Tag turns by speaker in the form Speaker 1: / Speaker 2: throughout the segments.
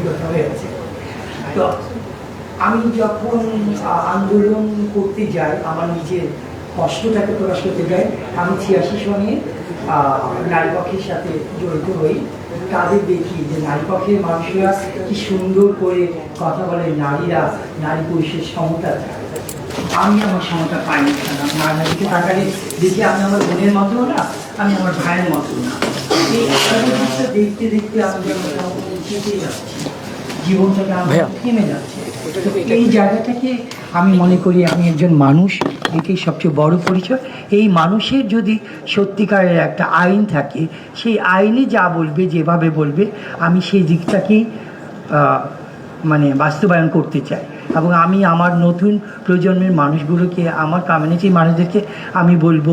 Speaker 1: অভিজ্ঞতা হয়েছে। তো আমি যখন আন্দোলন করতে যাই আমার নিজের কষ্টটাকে প্রকাশ করতে যাই আমি ছিয়াশি সনে আহ, নারী পক্ষের সাথে জড়িত হই। তাদের দেখি যে নারী পক্ষের মানুষরা কি সুন্দর করে কথা বলে নারীরা নারী পুরুষের সমতা। আমি আমার সমতা পাইনি না নারী দিকে তাকালে দেখি আমি আমার বোনের মতো না আমি আমার ভাইয়ের মতো না। এই দেখতে দেখতে আমি চেপে জীবনটাকে আমার থেমে যাচ্ছে। এই জায়গাটাকে আমি মনে করি আমি একজন মানুষ এটাই সবচেয়ে বড় পরিচয়। এই মানুষের যদি সত্যিকারের একটা আইন থাকে সেই আইনে যা বলবে যেভাবে বলবে আমি সেই দিকটাকেই মানে বাস্তবায়ন করতে চাই। এবং আমি আমার নতুন প্রজন্মের মানুষগুলোকে আমার কমিউনিটির মানুষদেরকে আমি বলব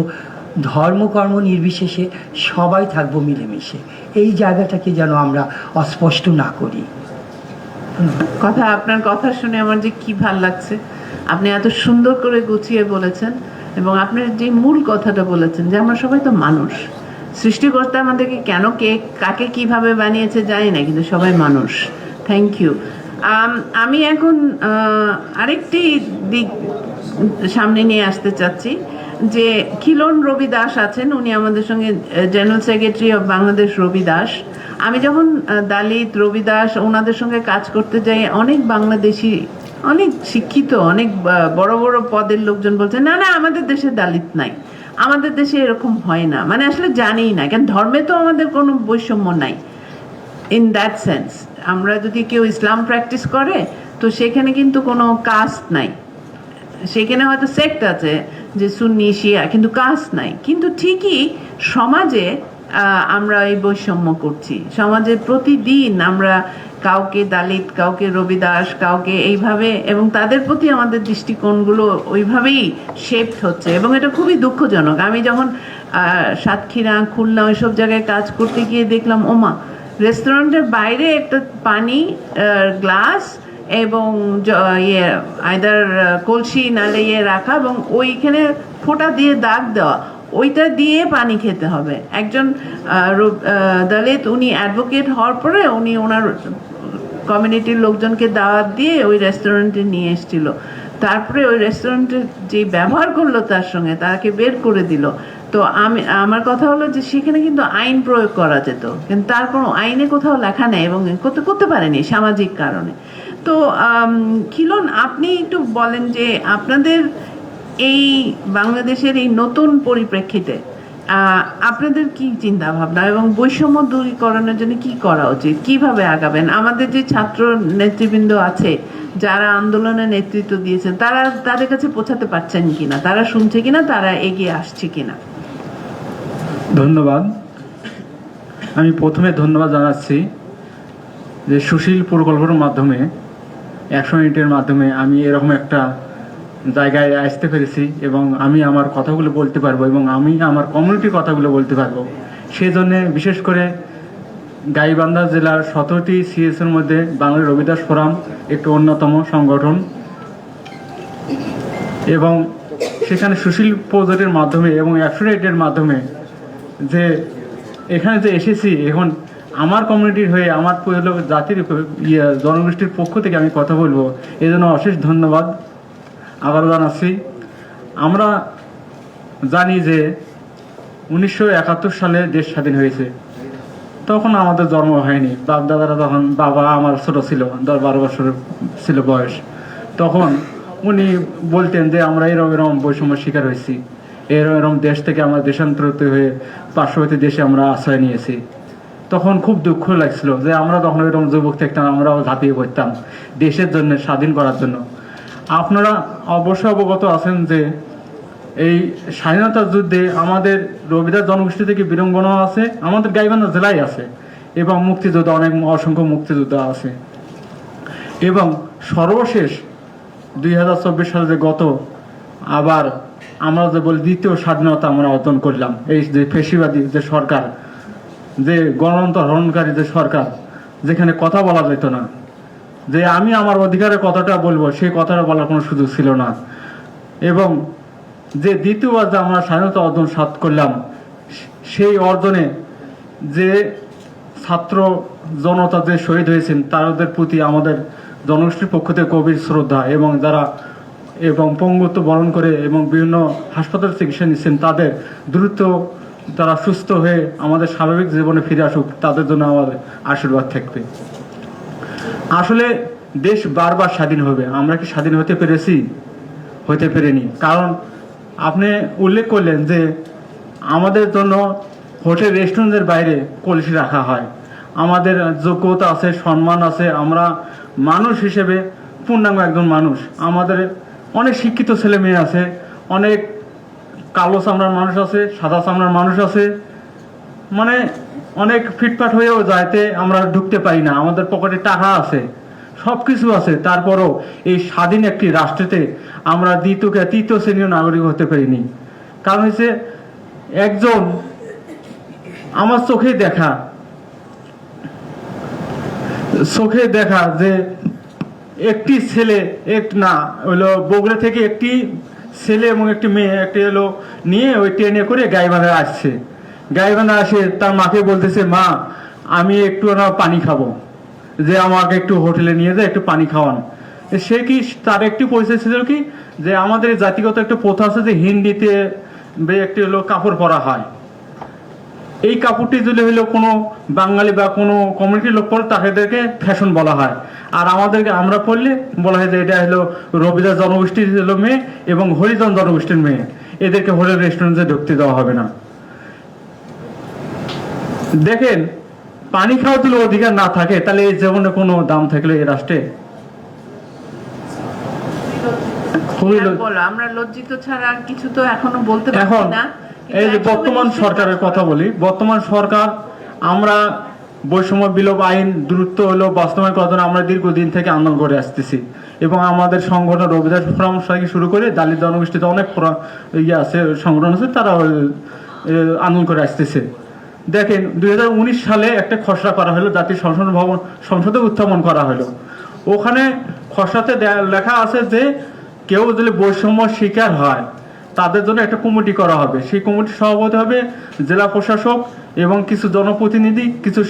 Speaker 1: ধর্ম, কর্ম নির্বিশেষে সবাই থাকব মিলেমিশে। এই জায়গাটাকে যেন আমরা অস্পষ্ট না করি।
Speaker 2: কথা, আপনার কথা শুনে আমার যে কি ভালো লাগছে। আপনি এত সুন্দর করে গুছিয়ে বলেছেন এবং আপনার যে মূল কথাটা বলেছেন যে আমরা সবাই তো মানুষ। সৃষ্টিকর্তা আমাদেরকে কেন কে, কাকে কীভাবে বানিয়েছে জানি না, কিন্তু সবাই মানুষ। থ্যাংক ইউ আমি এখন আরেকটি দিক সামনে নিয়ে আসতে চাচ্ছি। যে খিলন রবি দাস আছেন, উনি আমাদের সঙ্গে general secretary of Bangladesh Robi Das আমি যখন দালিত রবি দাস ওনাদের সঙ্গে কাজ করতে যাই, অনেক বাংলাদেশি, অনেক শিক্ষিত, অনেক বড় বড় পদের লোকজন বলছে, না না, আমাদের দেশে দালিত নাই। আমাদের দেশে এরকম হয় না। মানে আসলে জানিই না কেন ধর্মে তো আমাদের কোনো বৈষম্য নাই। ইন দ্যাট সেন্স আমরা যদি কেউ ইসলাম প্র্যাকটিস করে, তো সেখানে কিন্তু কোনো কাস্ট নাই। সেখানে হয়তো সেক্ট আছে যে সুন্নি, শিয়া, কিন্তু কাস্ট নাই। কিন্তু ঠিকই সমাজে আমরা এই বৈষম্য করছি। সমাজে প্রতিদিন আমরা কাউকে দালিত, কাউকে রবিদাস, কাউকে এইভাবে, এবং তাদের প্রতি আমাদের দৃষ্টিকোণগুলো ওইভাবেই শেপড হচ্ছে। এবং এটা খুবই দুঃখজনক। আমি যখন সাতক্ষীরা, খুলনা ওইসব জায়গায় কাজ করতে গিয়ে দেখলাম, ওমা, রেস্টুরেন্টের বাইরে একটা পানি গ্লাস এবং ইয়ে আইদার কলসি নালে ইয়ে রাখা এবং ওইখানে ফোঁটা দিয়ে দাগ দেওয়া। ওইটা দিয়ে পানি খেতে হবে। একজন দলিত উনি অ্যাডভোকেট হওয়ার পরে উনি ওনার কমিউনিটির লোকজনকে দাওয়াত দিয়ে ওই রেস্টুরেন্টে নিয়ে এসেছিল। তারপরে ওই রেস্টুরেন্টে যে ব্যবহার করল তার সঙ্গে, তাকে বের করে দিল। তো আমি, আমার কথা হলো যে সেখানে কিন্তু আইন প্রয়োগ করা যেত। কিন্তু তার কোনো আইনে কোথাও লেখা নেই এবং করতে পারেনি সামাজিক কারণে। তো খিলন, আপনি একটু বলেন যে আপনাদের এই বাংলাদেশের এই নতুন পরিপ্রেক্ষিতে আপনাদের কি চিন্তা ভাবনা এবং বৈষম্য দূরীকরণের জন্য কি করা উচিত? কীভাবে আগাবেন? আমাদের যে ছাত্র নেতৃবৃন্দ আছে, যারা আন্দোলনে নেতৃত্ব দিয়েছেন, তারা তাদের কাছে পৌঁছাতে পারছেন কিনা? তারা শুনছে কিনা? তারা এগিয়ে আসছে কিনা?
Speaker 3: ধন্যবাদ। আমি প্রথমে ধন্যবাদ জানাচ্ছি যে সুশীল প্রকল্পের মাধ্যমে একশো মিনিটের মাধ্যমে আমি এরকম একটা জায়গায় আসতে পেরেছি এবং আমি আমার কথাগুলো বলতে পারব এবং আমি আমার কমিউনিটির কথাগুলো বলতে পারব। সেজন্য বিশেষ করে গাইবান্ধা জেলার সতেরোটি সিএসের মধ্যে বাংলা রবিদাস ফোরাম একটি অন্যতম সংগঠন এবং সেখানে সুশীল প্রজেক্টের মাধ্যমে এবং এর মাধ্যমে যে এখানে যে এসেছি, এখন আমার কমিউনিটির হয়ে, আমার জাতির ইয়ে জনগোষ্ঠীর পক্ষ থেকে আমি কথা বলব। এই জন্য অশেষ ধন্যবাদ। আবারও জানাচ্ছি, আমরা জানি যে উনিশশো একাত্তর সালে দেশ স্বাধীন হয়েছে। তখন আমাদের জন্ম হয়নি। বাপ দাদারা তখন বাবা আমার ছোট ছিল, দশ বারো বছর ছিল বয়স। তখন উনি বলতেন যে, আমরা এরকম এরকম বৈষম্য শিকার হয়েছি। এরকম এরকম দেশ থেকে আমরা দেশান্তরিত হয়ে পার্শ্ববর্তী দেশে আমরা আশ্রয় নিয়েছি। তখন খুব দুঃখ লাগছিল যে আমরা তখন এরকম যুবক থাকতাম, আমরাও ঝাঁপিয়ে পড়তাম দেশের জন্য, স্বাধীন করার জন্য। আপনারা অবশ্যই অবগত আছেন যে এই স্বাধীনতার যুদ্ধে আমাদের রবিদাস জনগোষ্ঠী থেকে বীরঙ্গনা আছে, আমাদের গাইবান্ধা জেলায় আছে এবং মুক্তিযোদ্ধা, অনেক অসংখ্য মুক্তিযোদ্ধা আছে। এবং সর্বশেষ দুই হাজার চব্বিশ সালে যে গত, আবার আমরা যে বলি দ্বিতীয় স্বাধীনতা আমরা অর্জন করলাম, এই যে ফেসিবাদী যে সরকার যে গণতন্ত্র হরণকারী যে সরকার, যেখানে কথা বলা যেত না। যে আমি আমার অধিকারের কথাটা বলব, সেই কথাটা বলার কোনো সুযোগ ছিল না। এবং যে দ্বিতীয়বার যে আমরা স্বাধীনতা অর্জন সাত করলাম, সেই অর্জনে যে ছাত্র জনতা যে শহীদ হয়েছেন, তাদের প্রতি আমাদের জনগোষ্ঠীর পক্ষ থেকে গভীর শ্রদ্ধা এবং যারা এবং পঙ্গুত্ব বরণ করে এবং বিভিন্ন হাসপাতাল চিকিৎসা নিচ্ছেন, তাদের দ্রুত তারা সুস্থ হয়ে আমাদের স্বাভাবিক জীবনে ফিরে আসুক, তাদের জন্য আমাদের আশীর্বাদ থাকবে। আসলে দেশ বারবার স্বাধীন হবে। আমরা কি স্বাধীন হতে পেরেছি? হতে পেরেনি। কারণ আপনি উল্লেখ করলেন যে আমাদের জন্য হোটেল, রেস্টুরেন্টের বাইরে কলসি রাখা হয়। আমাদের যোগ্যতা আছে, সম্মান আছে। আমরা মানুষ হিসেবে পূর্ণাঙ্গ একজন মানুষ। আমাদের অনেক শিক্ষিত ছেলে মেয়ে আছে, অনেক কালো চামড়ার মানুষ আছে, সাদা চামড়ার মানুষ আছে। মানে অনেক ফিটফাট হয়েও যাইতে আমরা ঢুকতে পারি না। আমাদের পকেটে টাকা আছে সব কিছু আছে। তারপরও এই স্বাধীন একটি রাষ্ট্রেতে আমরা দ্বিতীয় তৃতীয় শ্রেণীয় নাগরিক হতে পারিনি। কারণ হচ্ছে একজন আমার চোখে দেখা চোখে দেখা যে একটি ছেলে, এক না, হলো বগুড়া থেকে একটি ছেলে এবং একটি মেয়ে, একটি এলো নিয়ে ওই ট্রেনে করে গাইবান্ধা আসছে। গাইবান্ধা আসে, তার মাকে বলতেছে, মা, আমি একটু না পানি খাব। যে আমাকে একটু হোটেলে নিয়ে যায়, একটু পানি খাওয়ান। সে কি, তার একটি পরিচয় ছিল কি? যে আমাদের জাতিগত একটা প্রথা আছে যে হিন্দিতে একটি হলো কাপড় পরা হয়। এই কাপড়টি যদি হলো কোনো বাঙালি বা কোনো কমিউনিটির লোক পরে তাদেরকে ফ্যাশন বলা হয়। আর আমাদেরকে আমরা পড়লে বলা হয় যে এটা হলো রবিদাস জনগোষ্ঠীর হলো মেয়ে এবং হরিজন জনগোষ্ঠীর মেয়ে। এদেরকে হোটেল রেস্টুরেন্টে ঢুকতে দেওয়া হবে না। দেখেন পানি খাওয়া যদি অধিকার না থাকে তাহলে এই জীবনে কোনো দাম থাকলে এই রাষ্ট্রে
Speaker 2: বলো আমরা লজ্জিত ছাড়া আর কিছু তো এখনও বলতে পারছি না।
Speaker 3: এই যে বর্তমান সরকারের কথা বলি বর্তমান সরকার আমরা বৈষম্য বিলোপ আইন দ্রুত হলো বাস্তবায়ন করার জন্য আমরা দীর্ঘদিন থেকে আন্দোলন করে আসতেছি। এবং আমাদের সংগঠন রবিদাস ফোরাম থেকে শুরু করে দালিত জনগোষ্ঠীতে অনেক ইয়ে আছে সংগঠন আছে তারা আন্দোলন করে আসতেছে। দেখেন দু হাজার উনিশ সালে একটা খসড়া করা হলো জাতীয় সংসদ ভবন সংসদে উত্থাপন করা হলো। ওখানে খসড়াতে লেখা আছে যে কেউ যদি বৈষম্য শিকার হয় তাদের জন্য একটা কমিটি করা হবে। সেই কমিটির সভাপতি হবে জেলা প্রশাসক এবং কিছু জনপ্রতিনিধি, কিছু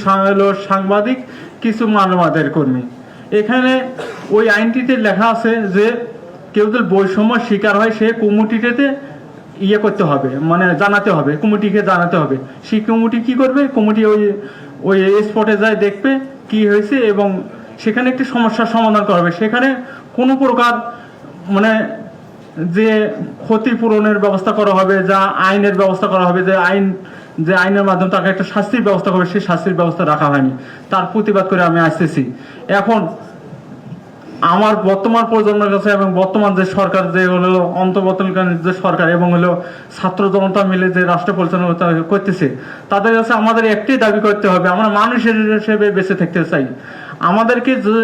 Speaker 3: সাংবাদিক, কিছু মানবাদের কর্মী। এখানে ওই আইনটিতে লেখা আছে যে কেউ যদি বৈষম্য শিকার হয়, সে কমিটিতে ইয়ে করতে হবে মানে জানাতে হবে, কমিটিকে জানাতে হবে। সেই কমিটি কি করবে? কমিটি ওই ওই স্পটে যায়, দেখবে কি হয়েছে এবং সেখানে একটি সমস্যার সমাধান করবে সেখানে কোনো প্রকার মানে যে ক্ষতিপূরণের ব্যবস্থা করা হবে, যা আইনের ব্যবস্থা করা হবে, যে আইন, যে আইনের মাধ্যমে তাকে একটা শাস্তির ব্যবস্থা করবে, সেই শাস্তির ব্যবস্থা রাখা হয়নি। তার প্রতিবাদ করে আমি আসতেছি। এখন আমার বর্তমান প্রজন্মের কাছে এবং বর্তমান যে সরকার, যে হলো অন্তর্বর্তীকালীন যে সরকার এবং হলো ছাত্র জনতা মিলে যে রাষ্ট্র পরিচালনা করতেছে, তাদের কাছে আমাদের একটি দাবি করতে হবে, আমরা মানুষ হিসেবে বেঁচে থাকতে চাই। আমাদেরকে যে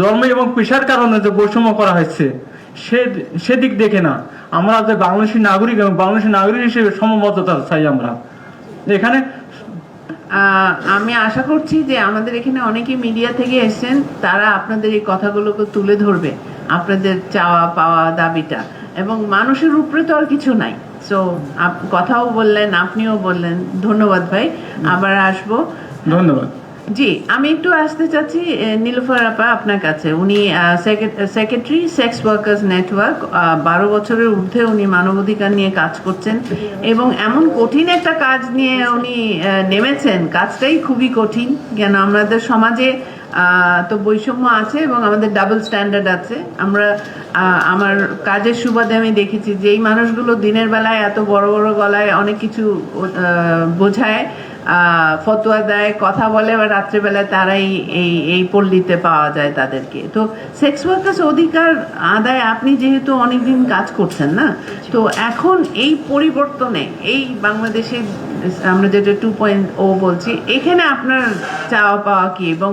Speaker 3: জন্ম এবং পেশার কারণে যে বৈষম্য করা হচ্ছে সে সেদিক দেখে না। আমরা যে বাংলাদেশী নাগরিক এবং বাংলাদেশী নাগরিক হিসেবে সমবদ্ধতা চাই আমরা। এখানে
Speaker 2: আমি আশা করছি যে আমাদের এখানে অনেকে মিডিয়া থেকে এসেছেন তারা আপনাদের এই কথাগুলোকে তুলে ধরবে আপনাদের চাওয়া পাওয়া দাবিটা। এবং মানুষের উপরে তো আর কিছু নাই। সো কথাও বললেন আপনিও বললেন। ধন্যবাদ ভাই। আবার আসব।
Speaker 3: ধন্যবাদ।
Speaker 2: জি, আমি একটু আসতে চাচ্ছি নীলুফার আপা আপনার কাছে। উনি সেক্রেটারি সেক্স ওয়ার্কার্স নেটওয়ার্ক বারো বছরের ঊর্ধ্বে উনি মানবাধিকার নিয়ে কাজ করছেন এবং এমন কঠিন একটা কাজ নিয়ে উনি নেমেছেন। কাজটাই খুবই কঠিন। কেন, আমাদের সমাজে তো বৈষম্য আছে এবং আমাদের ডাবল স্ট্যান্ডার্ড আছে। আমরা আমার কাজের সুবাদে আমি দেখেছি যে এই মানুষগুলো দিনের বেলায় এত বড় বড় গলায় অনেক কিছু বোঝায় ফতোয়া দেয়, কথা বলে বা রাত্রেবেলায় তারাই এই এই পল্লীতে পাওয়া যায় তাদেরকে। তো সেক্স ওয়ার্কার্স অধিকার আদায় আপনি যেহেতু অনেকদিন কাজ করছেন না, তো এখন এই পরিবর্তনে, এই বাংলাদেশে, আমরা যেটা টু পয়েন্ট ও বলছি, এখানে আপনার চাওয়া পাওয়া কি? এবং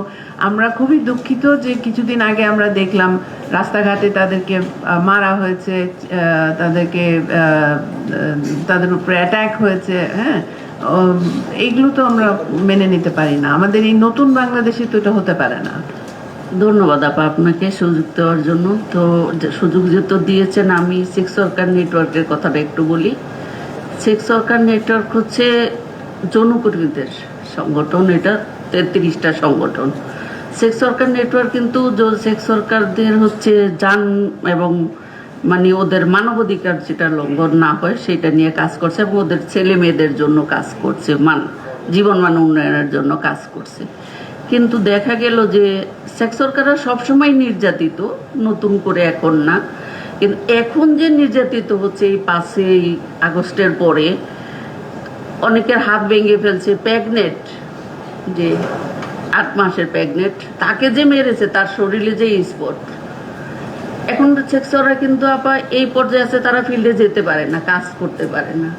Speaker 2: আমরা খুবই দুঃখিত যে কিছুদিন আগে আমরা দেখলাম রাস্তাঘাটে তাদেরকে মারা হয়েছে তাদেরকে তাদের উপরে অ্যাটাক হয়েছে হ্যাঁ? উম, এইগুলো তো আমরা মেনে নিতে পারি না। আমাদের এই নতুন বাংলাদেশে তো এটা হতে পারে না।
Speaker 4: ধন্যবাদ আপা আপনাকে সুযোগ দেওয়ার জন্য। তো সুযোগ যেহেতু দিয়েছেন আমি সেক্স সরকার নেটওয়ার্কের কথাটা একটু বলি। সেক্স সরকার নেটওয়ার্ক হচ্ছে যৌনকর্মীদের সংগঠন এটা তেত্রিশটা সংগঠন। সেক্স সরকার নেটওয়ার্ক কিন্তু সেক্স ওয়ার্কারদের হচ্ছে যান এবং মানে ওদের মানবাধিকার যেটা লঙ্ঘন না হয়, সেটা নিয়ে কাজ করছে এবং ওদের ছেলে মেয়েদের জন্য কাজ করছে, মান, জীবন মান উন্নয়নের জন্য কাজ করছে। কিন্তু দেখা গেল যে সেক্স ওয়ার্কাররা সবসময় নির্যাতিত, নতুন করে এখন না। কিন্তু এখন যে নির্যাতিত হচ্ছে এই পাঁচই আগস্টের পরে, অনেকের হাত ভেঙে ফেলছে প্যাগনেট যে আট মাসের প্যাগনেট তাকে যে মেরেছে তার শরীরে যে স্পট এখন সেক্সরা কিন্তু আপা এই পর্যায়ে আছে, তারা ফিল্ডে যেতে পারে না, কাজ করতে পারে না।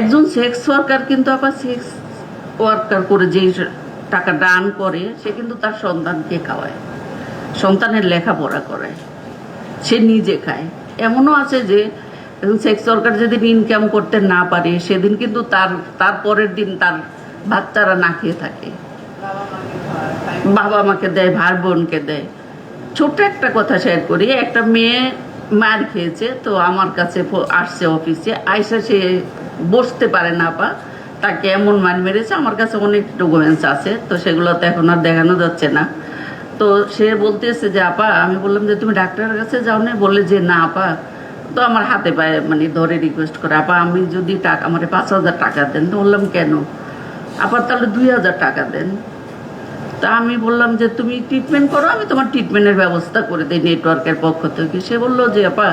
Speaker 4: একজন সেক্স ওয়ার্কার কিন্তু আপা সেক্স ওয়ার্কার করে যেই টাকা দান করে, সে কিন্তু তার সন্তানকে খাওয়ায়, সন্তানের লেখাপড়া করায়, সে নিজে খায়। এমনও আছে যে সেক্স ওয়ার্কার যেদিন ইনকাম করতে না পারে, সেদিন কিন্তু তার তার পরের দিন তার বাচ্চারা না খেয়ে থাকে। বাবা মাকে দেয়, ভাই বোনকে দেয়। ছোট্ট একটা কথা শেয়ার করি। একটা মেয়ে মার খেয়েছে, তো আমার কাছে আসছে অফিসে আইসা সে বসতে পারে না পা। তাকে এমন মার মেরেছে, আমার কাছে অনেক ডকুমেন্টস আছে, তো সেগুলো তো এখন আর দেখানো যাচ্ছে না। তো সে বলতেছে যে, আপা, আমি বললাম যে, তুমি ডাক্তারের কাছে যাও না বললে যে, না, আপা। তো আমার হাতে পায়ে মানে ধরে রিকোয়েস্ট করে, আপা, আমি যদি টাকা আমার পাঁচ হাজার টাকা দেন। তো বললাম, কেন? আবার তাহলে দুই হাজার টাকা দেন। তা আমি বললাম যে, তুমি ট্রিটমেন্ট করো, আমি তোমার ট্রিটমেন্টের ব্যবস্থা করে দিই নেটওয়ার্কের পক্ষ থেকে। সে বলল যে, আপা,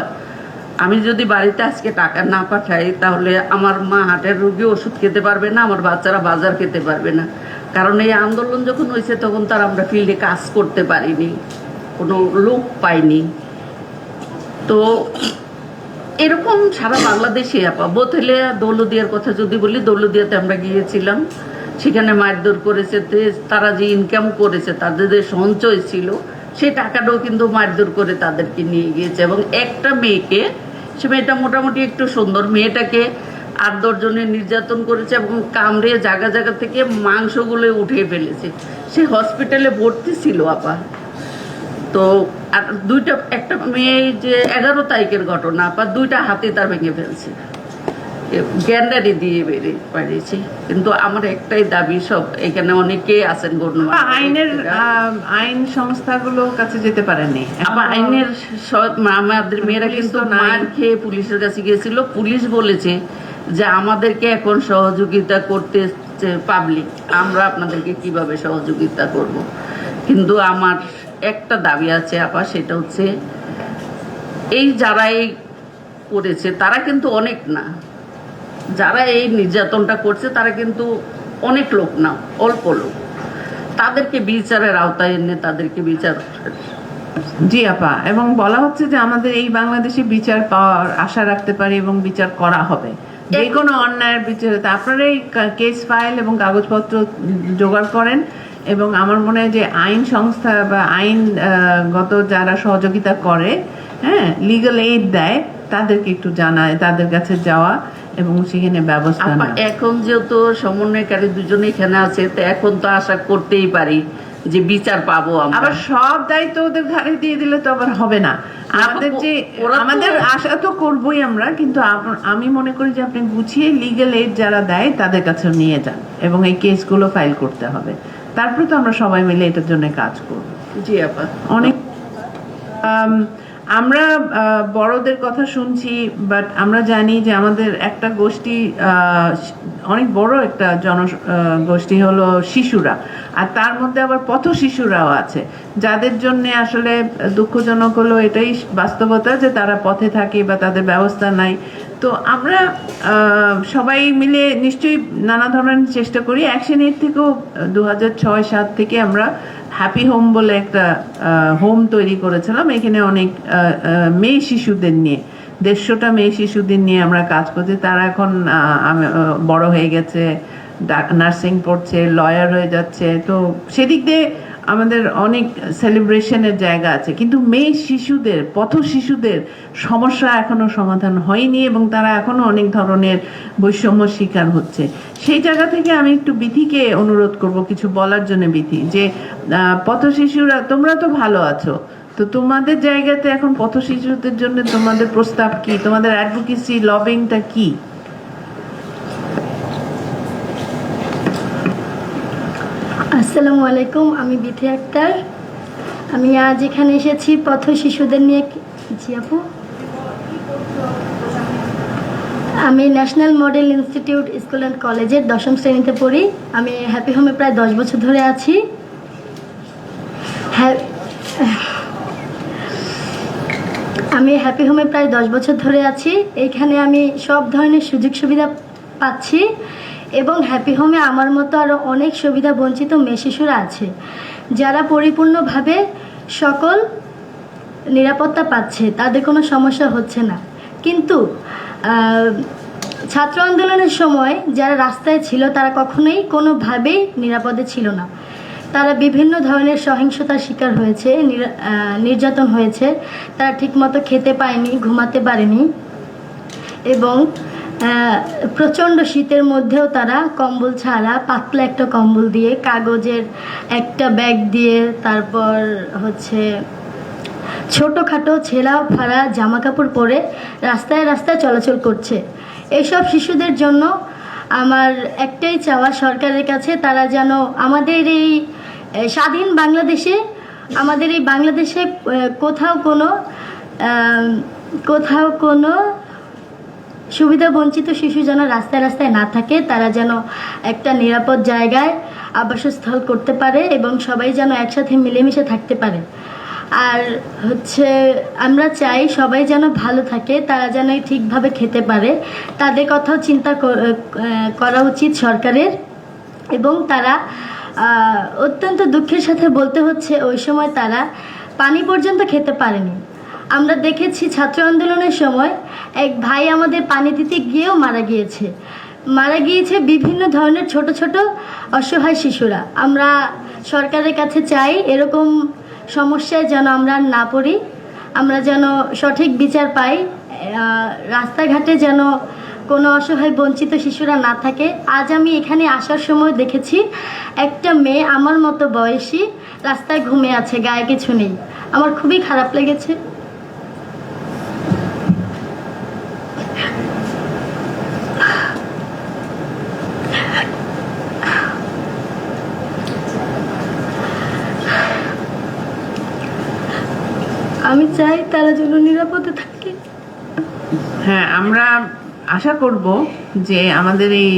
Speaker 4: আমি যদি বাড়িতে আজকে টাকা না পাঠাই, তাহলে আমার মা হাটের রুগী ওষুধ খেতে পারবে না, আমার বাচ্চারা বাজার খেতে পারবে না। কারণ এই আন্দোলন যখন হয়েছে, তখন তার আমরা ফিল্ডে কাজ করতে পারিনি, কোনো লোক পাইনি। তো এরকম সারা বাংলাদেশে আপা বোতলে দৌলদিয়ার কথা যদি বলি, দৌলদিয়াতে আমরা গিয়েছিলাম। সেখানে মারধর করেছে তারা যে ইনকাম করেছে, তাদের যে সঞ্চয় ছিল সেই টাকাটাও কিন্তু মারধর করে তাদেরকে নিয়ে গিয়েছে। এবং একটা মেয়েকে, সে মেয়েটা মোটামুটি একটু সুন্দর, মেয়েটাকে আট দশজনের নির্যাতন করেছে এবং কামড়ে জায়গা জায়গা থেকে মাংসগুলো উঠিয়ে ফেলেছে। সে হসপিটালে ভর্তি ছিল আপা। তো আর দুইটা, একটা মেয়ে যে এগারো তারিখের ঘটনা বা দুইটা হাতে তার ভেঙে ফেলছে। গ্যান্ডারি দিয়ে বেরিয়ে পারিয়েছি কিন্তু আমার একটাই দাবি সব এখানে অনেকে আছেন গণ্যমান্য
Speaker 2: আইনের আইন সংস্থাগুলোর কাছে যেতে পারেনি।
Speaker 4: আবার আইনের সব আমাদের মেয়েরা কিন্তু মার খেয়ে পুলিশের কাছে গিয়েছিল। পুলিশ বলেছে যে আমাদেরকে এখন সহযোগিতা করতে পাবলিক আমরা আপনাদেরকে কীভাবে সহযোগিতা করব? কিন্তু আমার একটা দাবি আছে আপা সেটা হচ্ছে এই যারা এই করেছে তারা কিন্তু অনেক না। যারা এই নির্যাতনটা করছে তারা কিন্তু অনেক লোক না অল্প লোক। তাদেরকে বিচারের আওতায় এনে তাদেরকে বিচার
Speaker 2: জি আপা এবং বলা হচ্ছে যে আমাদের এই বাংলাদেশে বিচার পাওয়ার আশা রাখতে পারি এবং বিচার করা হবে। যে কোনো অন্যায়ের বিচারে আপনারা এই কেস ফাইল এবং কাগজপত্র জোগাড় করেন এবং আমার মনে হয় যে আইন সংস্থা বা আইন গত যারা সহযোগিতা করে হ্যাঁ লিগাল এইড দেয় তাদেরকে একটু জানায় তাদের কাছে যাওয়া এবং সেখানে ব্যবস্থা
Speaker 4: এখন যেহেতু সমন্বয়কারী দুজনে এখানে আছে তো এখন তো আশা করতেই পারি যে বিচার পাবো আমরা।
Speaker 2: আবার সব দায়িত্ব ওদের ঘাড়ে দিয়ে দিলে তো আবার হবে না। আমাদের যে আমাদের আশা তো করবই আমরা কিন্তু আমি মনে করি যে আপনি গুছিয়ে লিগেল এইড যারা দেয় তাদের কাছে নিয়ে যান এবং এই কেসগুলো ফাইল করতে হবে। তারপরে তো আমরা সবাই মিলে এটার জন্য কাজ করব।
Speaker 4: জি আপা।
Speaker 2: অনেক আমরা বড়দের কথা শুনছি বাট আমরা জানি যে আমাদের একটা গোষ্ঠী অনেক বড় একটা জন গোষ্ঠী হলো শিশুরা। আর তার মধ্যে আবার পথ শিশুরাও আছে। যাদের জন্য আসলে দুঃখজনক হলো এটাই বাস্তবতা যে তারা পথে থাকে বা তাদের ব্যবস্থা নাই। তো আমরা সবাই মিলে নিশ্চয়ই নানা ধরনের চেষ্টা করি। অ্যাকশন এর থেকেও দু হাজার ছয় সাত থেকে আমরা হ্যাপি হোম বলে একটা হোম তৈরি করেছিলাম। এখানে অনেক মেয়ে শিশুদের নিয়ে, দেড়শোটা মেয়ে শিশুদের নিয়ে আমরা কাজ করছি। তারা এখন বড় হয়ে গেছে নার্সিং পড়ছে লয়ার হয়ে যাচ্ছে। তো সেদিক দিয়ে আমাদের অনেক সেলিব্রেশনের জায়গা আছে। কিন্তু মেয়ে শিশুদের, পথ শিশুদের সমস্যা এখনও সমাধান হয়নি এবং তারা এখনও অনেক ধরনের বৈষম্য শিকার হচ্ছে। সেই জায়গা থেকে আমি একটু বিধিকে অনুরোধ করব, কিছু বলার জন্য বিধি যে পথ শিশুরা, তোমরা তো ভালো আছো, তো তোমাদের জায়গাতে এখন পথ শিশুদের জন্য তোমাদের প্রস্তাব কি? তোমাদের অ্যাডভোকেসি লবিংটা কি?
Speaker 5: আসসালামু আলাইকুম, আমি বিথি আক্তার। আমি আজ এখানে এসেছি পথ শিশুদের নিয়ে জি আপু। আমি National Model Institute School and কলেজের দশম শ্রেণীতে পড়ি। আমি হ্যাপি হোমে প্রায় দশ বছর ধরে আছি। আমি হ্যাপি হোমে প্রায় দশ বছর ধরে আছি। এইখানে আমি সব ধরনের সুযোগ সুবিধা পাচ্ছি। এবং হ্যাপি হোমে আমার মতো আরও অনেক সুবিধা বঞ্চিত মেয়ে শিশুরা আছে, যারা পরিপূর্ণভাবে সকল নিরাপত্তা পাচ্ছে, তাদের কোনো সমস্যা হচ্ছে না। কিন্তু ছাত্র আন্দোলনের সময় যারা রাস্তায় ছিল, তারা কখনোই কোনোভাবেই নিরাপদে ছিল না। তারা বিভিন্ন ধরনের সহিংসতার শিকার হয়েছে, নির- নির্যাতন হয়েছে, তারা ঠিকমতো খেতে পায়নি, ঘুমাতে পারেনি এবং প্রচণ্ড শীতের মধ্যেও তারা কম্বল ছাড়া পাতলা একটা কম্বল দিয়ে, কাগজের একটা ব্যাগ দিয়ে, তারপর হচ্ছে ছোটোখাটো ছেঁড়া ফাড়া জামা কাপড় পরে রাস্তায় রাস্তায় চলাচল করছে। এইসব শিশুদের জন্য আমার একটাই চাওয়া সরকারের কাছে, তারা যেন আমাদের এই স্বাধীন বাংলাদেশে, আমাদের এই বাংলাদেশে কোথাও কোনো কোথাও কোনো সুবিধা বঞ্চিত শিশু যেন রাস্তায় রাস্তায় না থাকে, তারা যেন একটা নিরাপদ জায়গায় আবাসস্থল করতে পারে এবং সবাই যেন একসাথে মিলেমিশে থাকতে পারে। আর হচ্ছে আমরা চাই সবাই যেন ভালো থাকে, তারা যেন ঠিকভাবে খেতে পারে। তাদের কথাও চিন্তা করা উচিত সরকারের এবং তারা অত্যন্ত দুঃখের সাথে বলতে হচ্ছে ওই সময় তারা পানি পর্যন্ত খেতে পারেনি। আমরা দেখেছি ছাত্র আন্দোলনের সময় এক ভাই আমাদের পানি দিতে গিয়েও মারা গিয়েছে। মারা গিয়েছে বিভিন্ন ধরনের ছোট ছোট অসহায় শিশুরা। আমরা সরকারের কাছে চাই এরকম সমস্যায় যেন আমরা না পড়ি, আমরা যেন সঠিক বিচার পাই রাস্তাঘাটে যেন কোনো অসহায় বঞ্চিত শিশুরা না থাকে। আজ আমি এখানে আসার সময় দেখেছি, একটা মেয়ে আমার মতো বয়সী রাস্তায় ঘুমে আছে, গায়ে কিছু নেই। আমার খুবই খারাপ লেগেছে আমি চাই, তারা যেন নিরাপদে থাকে।
Speaker 2: হ্যাঁ আমরা আশা করব যে আমাদের এই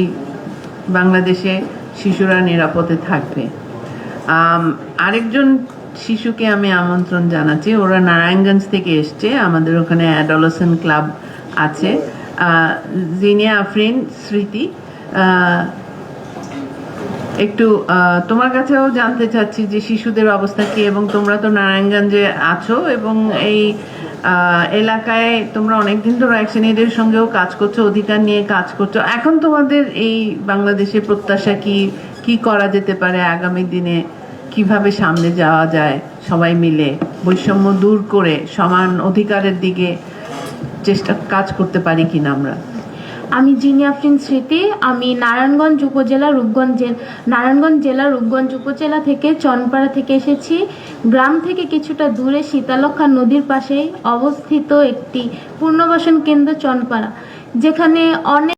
Speaker 2: বাংলাদেশে শিশুরা নিরাপদে থাকবে। আরেকজন শিশুকে আমি আমন্ত্রণ জানাচ্ছি। ওরা নারায়ণগঞ্জ থেকে এসছে। আমাদের ওখানে অ্যাডলসেন ক্লাব আছে। জিনিয়া আফরিন, স্মৃতি। একটু তোমার কাছেও জানতে চাচ্ছি যে শিশুদের অবস্থা কি এবং তোমরা তো নারায়ণগঞ্জে আছো এবং এই এলাকায় তোমরা অনেকদিন ধরে অ্যাকশন সঙ্গেও কাজ করছ, অধিকার নিয়ে কাজ করছ। এখন তোমাদের এই বাংলাদেশের প্রত্যাশা কি কি করা যেতে পারে আগামী দিনে? কীভাবে সামনে যাওয়া যায় সবাই মিলে? বৈষম্য দূর করে সমান অধিকারের দিকে চেষ্টা, কাজ করতে পারি কিনা আমরা?
Speaker 6: আমি জিনি আফরিন স্মৃতি, আমি নারায়ণগঞ্জ উপজেলা, রূপগঞ্জ নারায়ণগঞ্জ জেলা, রূপগঞ্জ উপজেলা থেকে চনপাড়া থেকে এসেছি। গ্রাম থেকে কিছুটা দূরে শীতালক্ষা নদীর পাশেই অবস্থিত একটি পুনর্বাসন কেন্দ্র চনপাড়া, যেখানে অনেক